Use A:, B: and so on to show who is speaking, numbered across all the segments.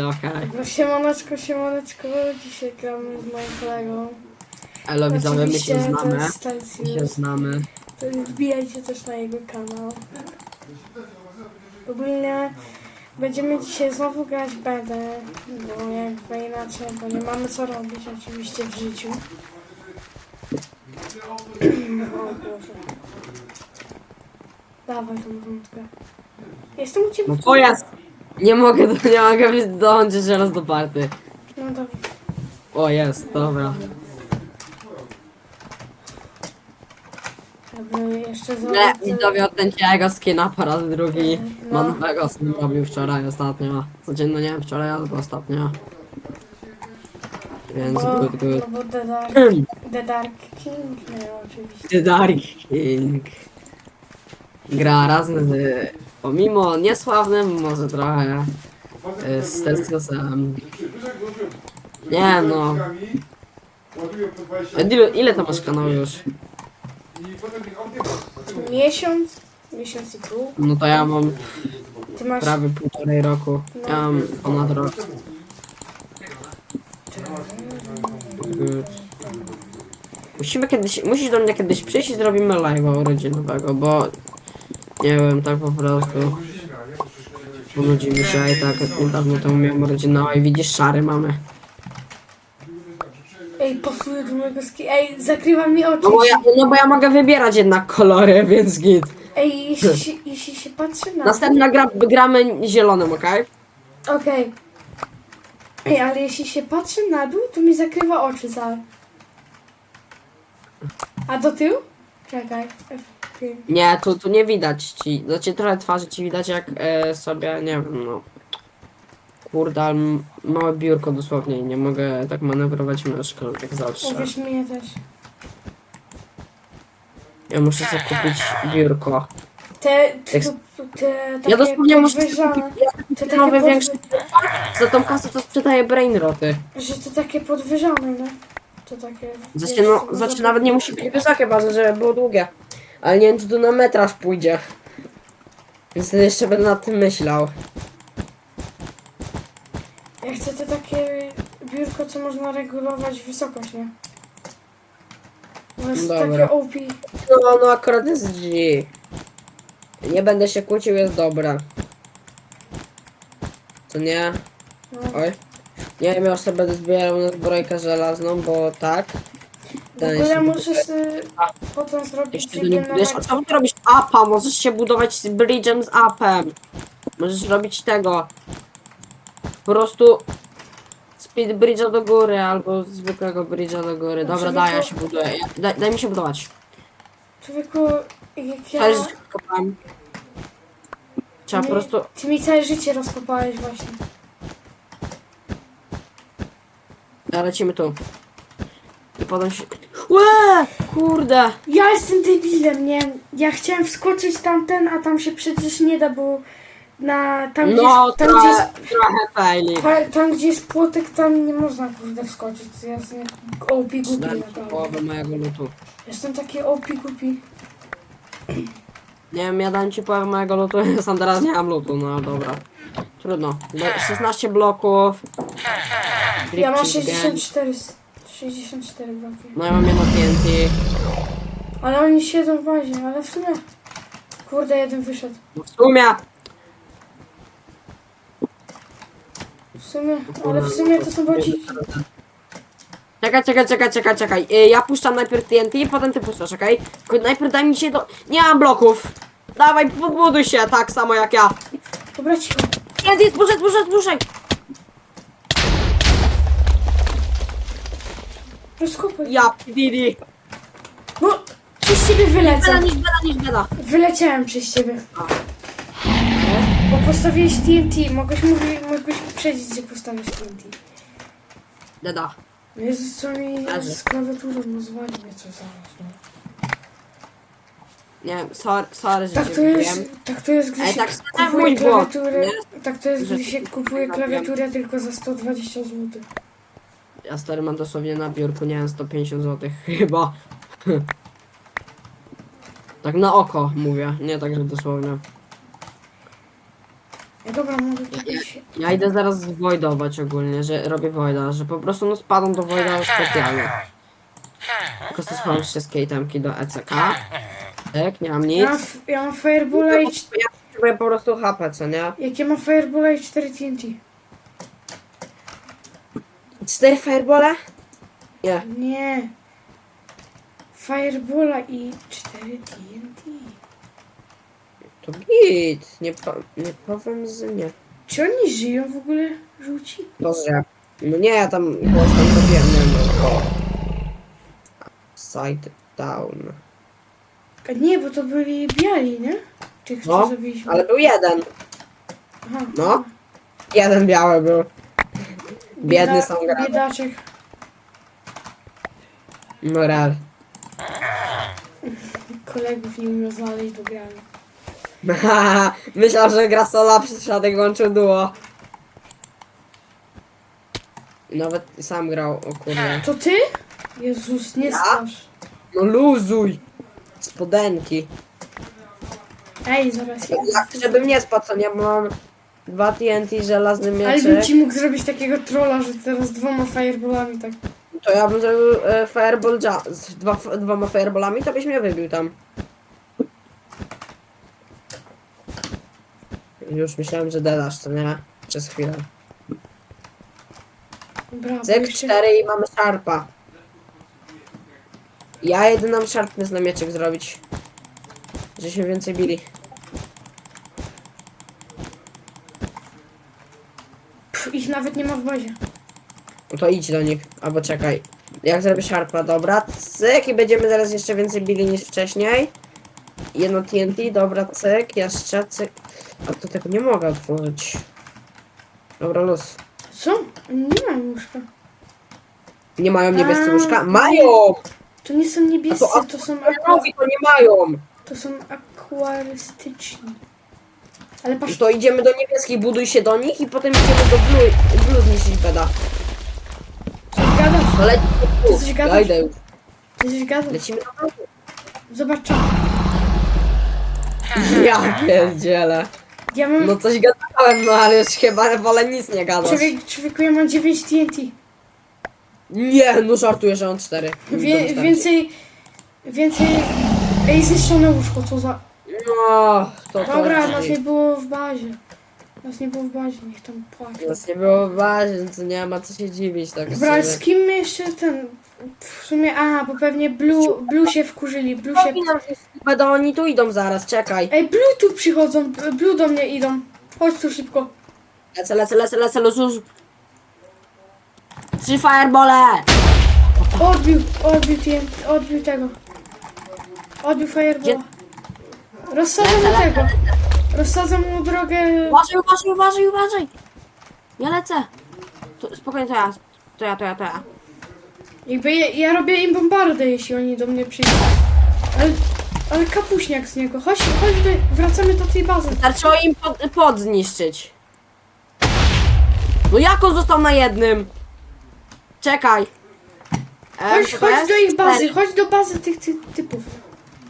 A: Okej.
B: No siemaneczko, siemaneczko, dzisiaj gramy z moim kolegą.
A: Elo widzowie, my
B: Oczywiście
A: się
B: to
A: znamy.
B: jest
A: My się znamy.
B: To Wbijajcie też na jego kanał. Ogólnie będziemy dzisiaj znowu grać BD, bo jakby inaczej, bo nie mamy co robić oczywiście w życiu. o Boże. Dawaj tą rundkę. Jestem u ciebie.
A: No
B: w
A: to jest! Nie mogę, nie mogę dołączyć teraz do party.
B: No dobra.
A: O jest, dobra.
B: Jakby jeszcze
A: Nie,
B: zrobić...
A: widzowie odtęcie jego skina po raz drugi.
B: No.
A: Ma nowego skin robił wczoraj ostatnio. Codziennie nie wiem wczoraj albo ostatnio. Więc
B: Bo,
A: good, good.
B: no bo The Dark, The Dark King miał oczywiście.
A: The Dark King. Gra razem z, pomimo niesławnym, może trochę, y, z Telstiosem. Nie no. Ile, ile to masz kanał już?
B: Miesiąc, miesiąc i pół.
A: No to ja mam
B: Ty masz...
A: prawie półtorej roku. Ja mam ponad rok. Musimy kiedyś, musisz do mnie kiedyś przyjść i zrobimy live'a urodzinowego, bo nie wiem, tak po prostu. Ponudzi mi się, a i tak niedawno temu miałem urodzinę, i widzisz, szary mamy.
B: Ej, pasuję do mojego ski... Ej, zakrywa mi oczy.
A: No bo, ja, no bo ja mogę wybierać jednak kolory, więc git.
B: Ej, jeśli się, jeśli się patrzy na...
A: Następna gra, gramy zielonym, okej?
B: Okej. Ej, ale jeśli się patrzy na dół, to mi zakrywa oczy za... A do tyłu? Czekaj. F5.
A: Nie, tu, tu nie widać ci. Znaczy trochę twarzy ci widać jak e, sobie, nie wiem, no. Kurde, ale m- małe biurko dosłownie i nie mogę tak manewrować myszką jak zawsze.
B: Uwierz mnie też.
A: Ja muszę sobie kupić biurko.
B: Te, te,
A: Jak-
B: te, takie
A: Ja dosłownie muszę sobie
B: podwyżane,
A: kupić ja
B: te takie
A: nowe
B: podwy...
A: większe. Za tą kasę to sprzedaję brainroty.
B: Że to takie podwyżane, no. To takie...
A: Znaczy, no, znaczy nawet nie musi być wysokie bardzo, żeby było długie. Ale nie wiem czy tu na metraż pójdzie. Więc jeszcze będę nad tym myślał.
B: Ja chcę te takie biurko, co można regulować wysokość, nie? To jest
A: Dobra.
B: takie OP.
A: No, no akurat jest G. Nie będę się kłócił, jest dobre. Co nie?
B: No.
A: Oj. Nie wiem, ja sobie będę zbierał na zbrojkę żelazną, bo tak.
B: W ogóle
A: sobie-
B: możesz y, potem zrobić
A: Jeszcze do niego budujesz. A ty robisz apa? Możesz się budować z bridge'em z apem. Możesz robić tego. Po prostu speed bridge'a do góry albo zwykłego bridge'a do góry. Dobra,
B: Znaczy,
A: daj, ja
B: to-
A: się buduję. Ja- Daj, daj mi się budować.
B: Człowieku, jak ja...
A: Całe życie kopałem. Trzeba po
B: Nie,
A: prostu...
B: Ty mi całe życie rozkopałeś właśnie.
A: Lecimy tu. I potem się... Łe! Kurde.
B: Ja jestem debilem, nie? Ja chciałem wskoczyć tamten, a tam się przecież nie da, bo na tam
A: No, gdzie,
B: jest- tam, gdzie jest,
A: trochę faili.
B: pa- tam gdzie jest płotek, tam nie można kurde wskoczyć. Ja jestem jak OP głupi
A: Dałem
B: ci
A: połowę mojego lutu.
B: Jestem taki OP głupi.
A: Nie wiem, ja dałem ci połowę mojego lutu, sam teraz nie mam lutu, no dobra. Trudno. 16 bloków.
B: Ja mam 64 z 64 bloki.
A: No ja mam jedno TNT.
B: Ale oni siedzą w bazie, ale w sumie... Kurde, jeden wyszedł.
A: No w sumie.
B: W sumie, ale w sumie to są bodziki.
A: Czekaj, czekaj, czekaj, czekaj, czekaj. Y, Ja puszczam najpierw TNT, potem ty puszczasz, okej? Tylko najpierw daj mi się do... Nie mam bloków. Dawaj, podbuduj się, tak samo jak ja.
B: Dobra, cicho.
A: TNT, puszczaj, puszczaj, puszczaj.
B: Rozkopuj.
A: Ja, Didi.
B: No, przez ciebie
A: Beda
B: wylecę.
A: niż beda niż beda.
B: Wyleciałem przez ciebie. Bo postawiłeś TNT. Mogłeś, mówi, mogłeś przedzić, że postawisz TNT.
A: Deda.
B: Jezus, co mi z klawiaturą rozwali mnie co zaraz, no.
A: Nie wiem, sorry, sorry, że
B: Tak
A: cię
B: to jest,
A: wbiłem.
B: tak to jest, gdy się
A: tak, tak,
B: kupuje
A: mój błąd,
B: klawiaturę, tak to jest,
A: Że
B: gdy się kupuje klawiaturę tylko za 120 zł.
A: Ja stary mam dosłownie na biurku, nie wiem, 150 zł chyba. Tak na oko mówię, nie tak, że dosłownie.
B: Ja dobra, mogę kupić.
A: Ja idę zaraz zwojdować ogólnie, że robię wojda, że po prostu no spadam do wojda specjalnie. Tylko schowam wszystkie itemki do ECK. Tak, nie mam nic.
B: Ja ja mam Fireballa i...
A: Ja potrzebuję po prostu HP, co nie?
B: Jak ja mam Fireballa i 4 TNT?
A: Cztery firebole? Nie.
B: Nie. Fireballa i 4 TNT.
A: To git. Nie, po, nie powiem z nie.
B: Czy oni żyją w ogóle, żółci?
A: Boże. No nie, ja tam głoś tam zrobiłem, nie no. Side down.
B: A nie, bo to byli biali, nie? Tych, co
A: No,
B: zrobiliśmy.
A: ale był jeden.
B: Aha.
A: No. Jeden biały był. Biedny
B: Bieda-
A: gra.
B: Biedaczek.
A: No real.
B: Kolegów nie umiał znaleźć do grania.
A: Myślał, że gra sola, przyszedł łączył duo. I nawet sam grał, o kurde.
B: To ty? Jezus, nie strasz.
A: No luzuj! Spodenki.
B: Ej, zaraz ja.
A: Jak, żebym nie spadł, to nie bo mam dwa TNT, żelazny
B: Ale bym ci mógł zrobić takiego trolla, że teraz dwoma fireballami tak.
A: To ja bym zrobił e, fireball ja z dwa, dwoma fireballami, to byś mnie wybił tam. Już myślałem, że dedasz, co nie? Przez chwilę.
B: Brawo.
A: Cyk,
B: jeszcze-
A: cztery i mamy szarpa. Ja jedę nam szarpny na mieczek zrobić. Że się więcej bili.
B: Pff, ich nawet nie ma w bazie.
A: No to idź do nich, albo czekaj. Jak zrobię szarpa, dobra, cyk i będziemy zaraz jeszcze więcej bili niż wcześniej. Jedno TNT, dobra, cyk, jeszcze cyk. A to tego nie mogę otworzyć. Dobra, luz.
B: Co? Nie mają łóżka.
A: Nie mają niebieskie
B: A,
A: łóżka? Mają!
B: To nie są niebiescy,
A: A
B: to są, aqua,
A: to nie mają!
B: to są akwarystyczni. Ale patrz,
A: To idziemy do niebieskich, buduj się do nich i potem idziemy do blue, blue zniszczyć beda.
B: gadasz?
A: No
B: Ty
A: tu.
B: coś
A: Ja
B: gadasz?
A: idę już.
B: Ty coś gadasz?
A: Lecimy na blue.
B: Zobacz czat.
A: Ja pierdzielę.
B: Ja mam...
A: No coś gadałem, no ale już chyba wolę nic nie gadać.
B: Człowiek, człowieku, ja mam 9 TNT.
A: Nie, no żartuję, że on cztery.
B: Wie, więcej... Więcej... Ej, zniszczone łóżko, co za...
A: No, to to
B: Dobra, nas nie było w bazie. Nas nie było w bazie, niech tam płacze.
A: Nas nie było w bazie, więc nie ma co się dziwić tak
B: Dobra,
A: szczerze.
B: z kim my jeszcze ten... W sumie, a, bo pewnie Blue, Blue się wkurzyli, Blue się...
A: Się Będą oni tu idą zaraz, czekaj.
B: Ej, Blue tu przychodzą, Blue do mnie idą. Chodź tu szybko.
A: Lecę, lecę, lecę, lecę, luz, luz. Trzy firebole!
B: Odbił, odbił TNT, odbił tego. Odbił fireballa. Rozsadzam mu tego. Rozsadzam mu drogę.
A: Uważaj, uważaj, uważaj, uważaj! Ja lecę. To, spokojnie, to ja. To ja, to ja, to ja.
B: Jakby ja, ja robię im bombardę, jeśli oni do mnie przyjdą. Ale, ale kapuśniak z niego. Chodź, chodź, do, wracamy do tej bazy.
A: Zaczęło im pod, pod zniszczyć. No jak on został na jednym? Czekaj. E,
B: Chodź,
A: to
B: chodź
A: jest?
B: do ich bazy, chodź do bazy tych, tych typów.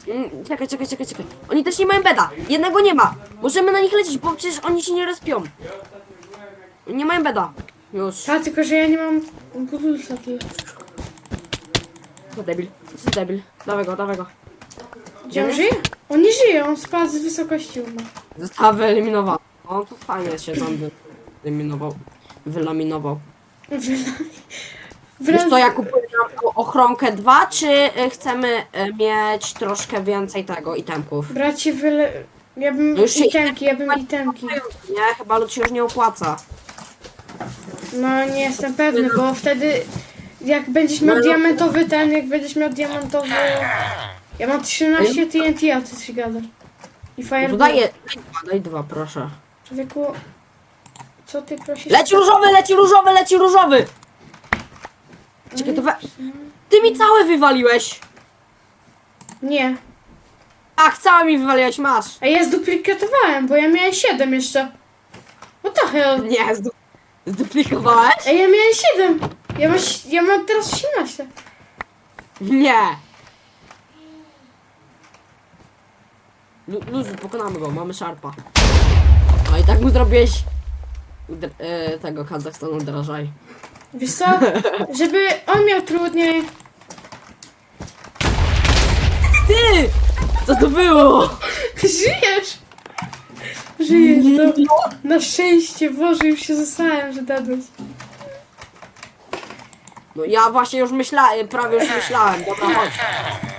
A: Mm, Czekaj, czekaj, czekaj, czekaj. Oni też nie mają beda. Jednego nie ma. Możemy na nich lecieć, bo przecież oni się nie respią. Nie mają beda. Już.
B: Ta, tylko że ja nie mam budulca tyle.
A: To debil. To jest debil. Dawaj go, dawaj go.
B: Gdzie on
A: jest?
B: żyje? On nie żyje, on spadł z wysokości umarł.
A: Została wyeliminowana. O, to fajnie się tam wyeliminował. Wylaminował. Wiesz to ja kupuję nam ochronkę 2, czy y, chcemy y, mieć troszkę więcej tego itemków?
B: Bracie, wyle... Ja bym
A: No już się
B: itemki, ja bym itemki.
A: Nie, chyba lud się już nie opłaca.
B: No nie jestem pewny, bo wtedy jak będziesz miał
A: No, no.
B: diamentowy ten, jak będziesz miał diamentowy... Ja mam 13 TNT, a ty się gadasz. I
A: No to
B: Fireball.
A: daję, daj dwa, daj dwa, proszę.
B: Człowieku, co ty prosisz?
A: Leci różowy, leci różowy, leci różowy! Czekaj, to we... Ty mi całe wywaliłeś!
B: Nie.
A: Ach, całe mi wywaliłeś, masz!
B: A ja zduplikatowałem, bo ja miałem 7 jeszcze. What the hell?
A: Nie, zdu... zduplikowałeś?
B: Ej, ja miałem 7. Ja mam, ja mam teraz 18.
A: Nie! Lu- Luzu, pokonamy go, mamy szarpa. A i tak mu zrobiłeś dr- e, tego Kazachstanu drażaj.
B: Wiesz co? Żeby on miał trudniej.
A: Ty! Co to było?
B: Żyjesz! Żyjesz, no. Na szczęście, Boże, już się zostałem, że dadłeś.
A: No ja właśnie już myślałem, prawie już myślałem. Dobra, chodź.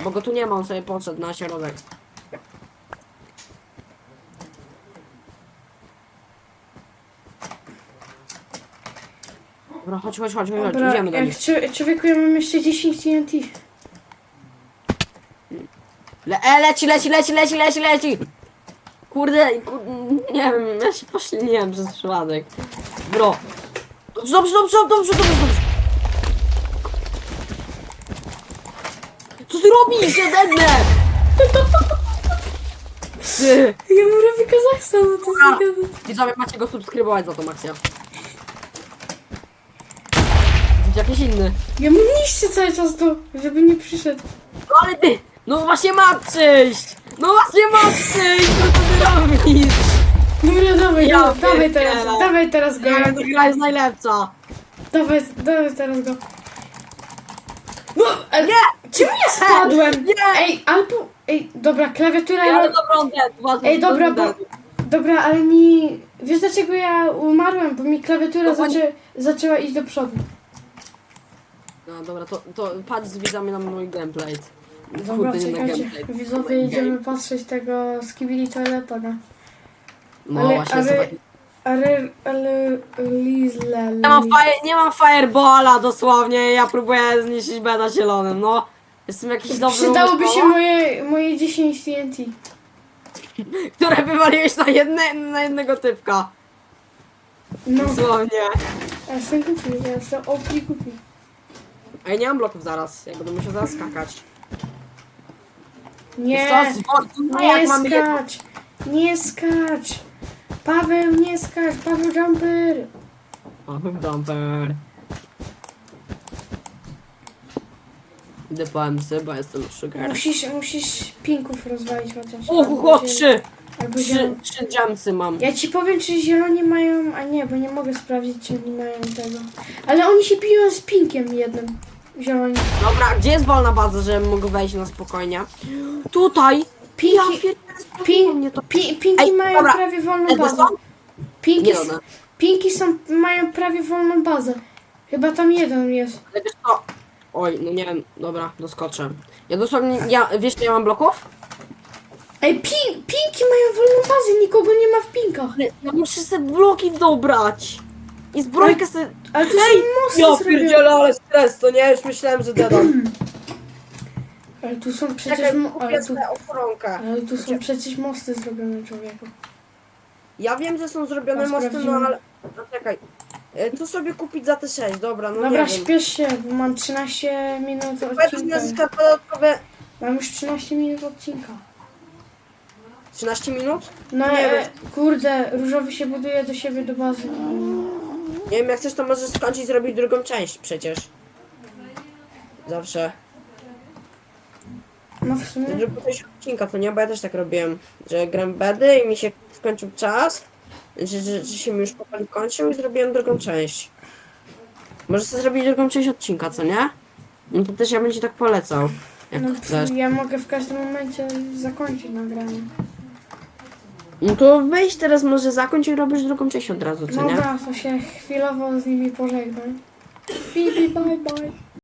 A: Bo go tu nie ma, on sobie podszedł na środek. Dobra, chodź, chodź, chodź, chodź,
B: Dobra,
A: idziemy do
B: jak
A: nich.
B: czł- człowieku, ja mam jeszcze 10 TNT.
A: Le e, leci, leci, leci, leci, leci, leci! Kurde, kur... nie wiem, ja się pośliniłem przez przypadek. Bro. Dobrze, dobrze, dobrze, dobrze, dobrze, dobrze. Co ty robisz, jedne? Ty!
B: Ja mu robię Kazachstan, no to
A: Dobra.
B: jest nie
A: Widzowie, macie go subskrybować za tą akcję. Jakiś inny.
B: Ja mu niszczę cały czas to, żeby nie przyszedł.
A: No ale ty! No właśnie ma przyjść! No właśnie ma przyjść! No co ty robisz?
B: Dobra, dawaj,
A: Ja
B: ja, dawaj teraz,
A: pierdzielę.
B: dawaj teraz go.
A: Nie, ta gra jest najlepsza.
B: Dawaj, dawaj teraz go. No, ale
A: Nie!
B: czemu ja spadłem?
A: Nie!
B: Ej, albo, ej, dobra, klawiatura,
A: Ja dead, uważam,
B: Ej, dobra, bo, dobra, ale mi, wiesz dlaczego ja umarłem? Bo mi klawiatura
A: No bo nie-
B: zaczę... zaczęła iść do przodu.
A: No dobra, to, to patrz z widzami na mój gameplay.
B: Dobra,
A: Kurde, nie na
B: czekajcie,
A: gameplay.
B: widzowie, idziemy patrzeć tego Skibidi Toileta, no.
A: No
B: ale-
A: właśnie,
B: ale-
A: ale...
B: Ale, ale, Lizle,
A: Nie mam, fire, nie mam fireballa dosłownie, ja próbuję zniszczyć beda zielonym, no. Jestem jakiś dobry
B: Przydałoby się
A: umysłowo,
B: moje, moje 10 TNT.
A: które wywaliłeś na, jedne, na jednego typka.
B: No,
A: Dosłownie.
B: ja jestem kupi, ja jestem opli kupi.
A: A ja nie mam bloków zaraz, ja będę musiał zaraz skakać.
B: Nie, nie
A: jak mamy jedno-
B: skacz, nie skacz. Paweł, nie skacz, Paweł Jumper.
A: Mamy jumper. Idę po MC, bo jestem sugar.
B: Musisz, musisz pinków rozwalić chociaż.
A: O,
B: Albo
A: o, trzy!
B: Albo
A: Trzy,
B: zielon.
A: trzy jamsy mam.
B: Ja ci powiem, czy zieloni mają, a nie, bo nie mogę sprawdzić, czy oni mają tego. Ale oni się biją z pinkiem jednym.
A: Dobra, gdzie jest wolna baza, żebym mógł wejść na spokojnie? Tutaj! Ja
B: Pinki, pin,
A: mnie to...
B: pi, pinki
A: Ej,
B: mają
A: dobra.
B: prawie wolną bazę. Pinki,
A: Nie
B: s-
A: one.
B: pinki są, mają prawie wolną bazę. Chyba tam jeden jest.
A: Ale wiesz co? Oj, no nie wiem, dobra, doskoczę. Ja dosłownie, ja, wiesz ile ja mam bloków?
B: Ej, pin, pinki mają wolną bazę, nikogo nie ma w pinkach.
A: Ja muszę sobie bloki dobrać. I zbrojkę sobie...
B: Ale to są mosty zrobione.
A: ale stres, to nie? Już myślałem, że dodam.
B: Ale tu są przecież,
A: Czekaj,
B: mo-
A: kupię
B: ale tu,
A: sobie ochronkę.
B: ale tu są przecież mosty zrobione człowieku.
A: Ja wiem, że są zrobione
B: A,
A: mosty, no
B: sprawdzimy.
A: ale... No czekaj. E, Tu sobie kupić za te 6, dobra, no
B: Dobra,
A: nie wiem.
B: śpiesz się, bo mam 13 minut
A: Powiedz
B: odcinka.
A: dodatkowe...
B: Mam już 13 minut odcinka.
A: 13 minut?
B: No
A: Nie
B: e, kurde, różowy się buduje do siebie do bazy.
A: Nie wiem, jak chcesz, to możesz skończyć i zrobić drugą część przecież. Zawsze.
B: No w sumie.
A: Drugą część odcinka, to nie? Bo ja też tak robiłem, że gram bedy i mi się skończył czas, że, że, że się mi już powoli kończył i zrobiłem drugą część. Możesz sobie zrobić drugą część odcinka, co nie? No to też ja bym ci tak polecał, jak
B: No,
A: chcesz.
B: ja mogę w każdym momencie zakończyć nagranie.
A: No to wejdź teraz może zakończ i robisz drugą część od razu, co nie?
B: Dobra, to się chwilowo z nimi pożegnam. Bi, bi, bye, bye.